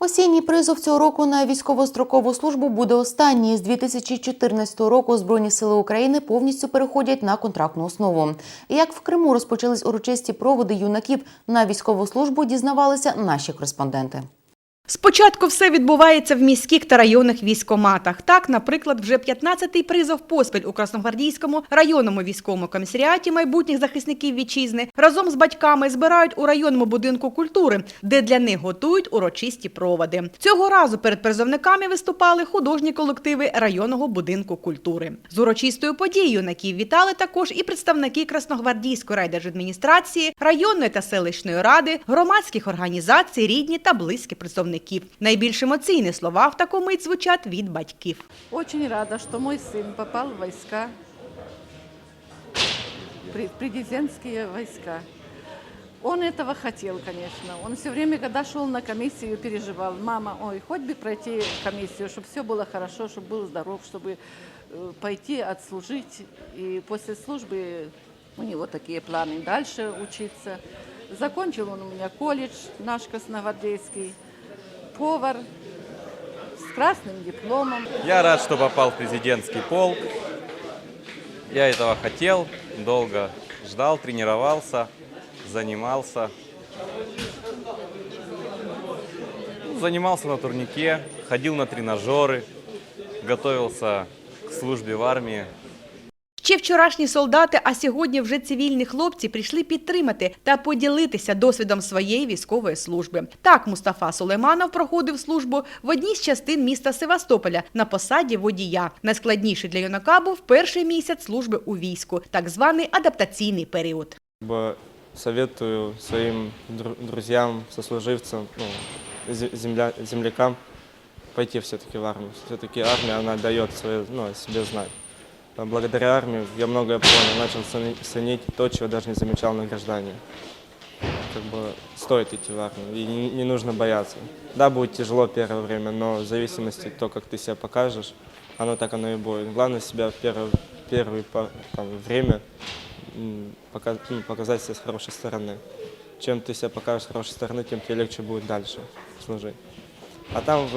Осінній призов цього року на військово-строкову службу буде останній. З 2014 року Збройні сили України повністю переходять на контрактну основу. Як в Криму розпочались урочисті проводи юнаків на військову службу, дізнавалися наші кореспонденти. Спочатку все відбувається в міських та районних військоматах. Так, наприклад, вже 15-й призов поспіль у Красногвардійському районному військовому комісаріаті майбутніх захисників вітчизни разом з батьками збирають у районному будинку культури, де для них готують урочисті проводи. Цього разу перед призовниками виступали художні колективи районного будинку культури. З урочистою подією юнаків вітали також і представники Красногвардійської райдержадміністрації, районної та селищної ради, громадських організацій, рідні та близькі представників. Найбільш емоційні слова в таку мить звучать від батьків. Очень рада, что мой сын попал в войска, в президентские войска. Он этого хотел, конечно. Он все время, когда шел на комиссию, переживал. Мама, ой, хоть бы пройти комиссию, чтобы все было хорошо, чтобы был здоров, чтобы э, пойти отслужить. И после службы у него такие планы дальше учиться. Закончил он у меня колледж наш Красногвардейский, Повар с красным дипломом. Я рад, что попал в президентский полк. Я этого хотел, долго ждал, тренировался, занимался. Ну, Занимался на турнике, ходил на тренажеры, готовился к службе в армии. Ще вчорашні солдати, а сьогодні вже цивільні хлопці прийшли підтримати та поділитися досвідом своєї військової служби. Так Мустафа Сулейманов проходив службу в одній з частин міста Севастополя на посаді водія. Найскладніший для юнака був перший місяць служби у війську, так званий адаптаційний період. Бы советую своим дру- друзьям, сослуживцам, ну, земля, землякам пойти все-таки в армию. Все-таки армия, она дает свое, ну, себе знать. Благодаря армии я многое понял, начал цени- ценить то, чего даже не замечал на граждании. Как бы стоит идти в армию, и не, не нужно бояться. Да, будет тяжело первое время, но в зависимости от того, как ты себя покажешь, оно так оно и будет. Главное себя в первое, первое там, время м, пока- ну, показать себя с хорошей стороны. Чем ты себя покажешь с хорошей стороны, тем тебе легче будет дальше служить. А там,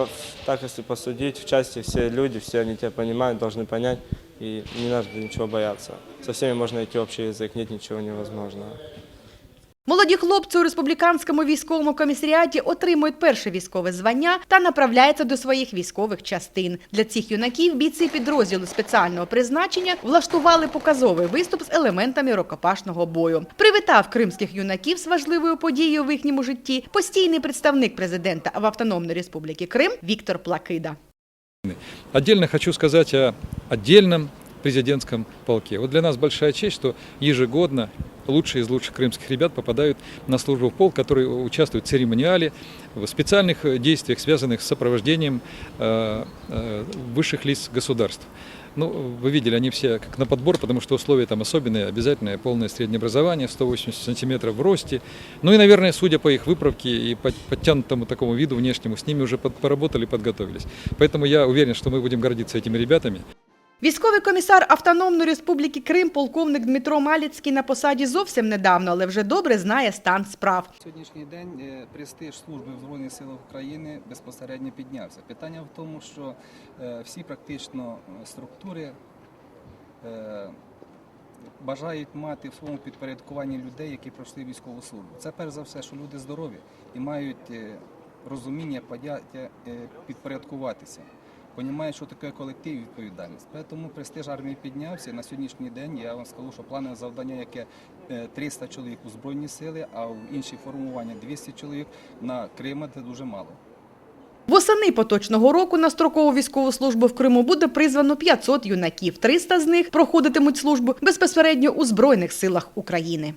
так если посудить, в части все люди, все они тебя понимают, должны понять, и не надо ничего бояться. Со всеми можно найти общий язык, нет ничего невозможного. Молоді хлопці у республіканському військовому комісаріаті отримують перше військове звання та направляються до своїх військових частин. Для цих юнаків бійці підрозділу спеціального призначення влаштували показовий виступ з елементами рукопашного бою. Привітав кримських юнаків з важливою подією в їхньому житті постійний представник президента в Автономної Республіки Крим Віктор Плакида. Отдельно хочу сказать о отдельном президентском полке. Вот для нас большая честь, что ежегодно лучшие из лучших крымских ребят попадают на службу в полк, которые участвуют в церемониале, в специальных э, действиях, связанных с сопровождением э, э, высших лиц государств. Ну, вы видели, они все как на подбор, потому что условия там особенные, обязательное полное среднее образование, 180 сантиметров в росте. Ну и, наверное, судя по их выправке и под- подтянутому такому виду внешнему, с ними уже поработали, подготовились. Поэтому я уверен, что мы будем гордиться этими ребятами. Військовий комісар Автономної Республіки Крим, полковник Дмитро Маліцький на посаді зовсім недавно, але вже добре знає стан справ. Сьогоднішній день е, престиж служби в Збройних силах України безпосередньо піднявся. Питання в тому, що е, всі практично е, структури бажають мати в своєму підпорядкуванні людей, які пройшли військову службу. Це перш за все, що люди здорові і мають розуміння, поняття підпорядкуватися. Понімають, що таке колектив і відповідальність. Тому престиж армії піднявся. На сьогоднішній день я вам скажу, що планове завдання, яке е, 300 чоловік у Збройні сили, а в інші формування 200 чоловік на Крима це дуже мало. Восени поточного року на строкову військову службу в Криму буде призвано 500 юнаків. 300 з них проходитимуть службу безпосередньо у Збройних силах України.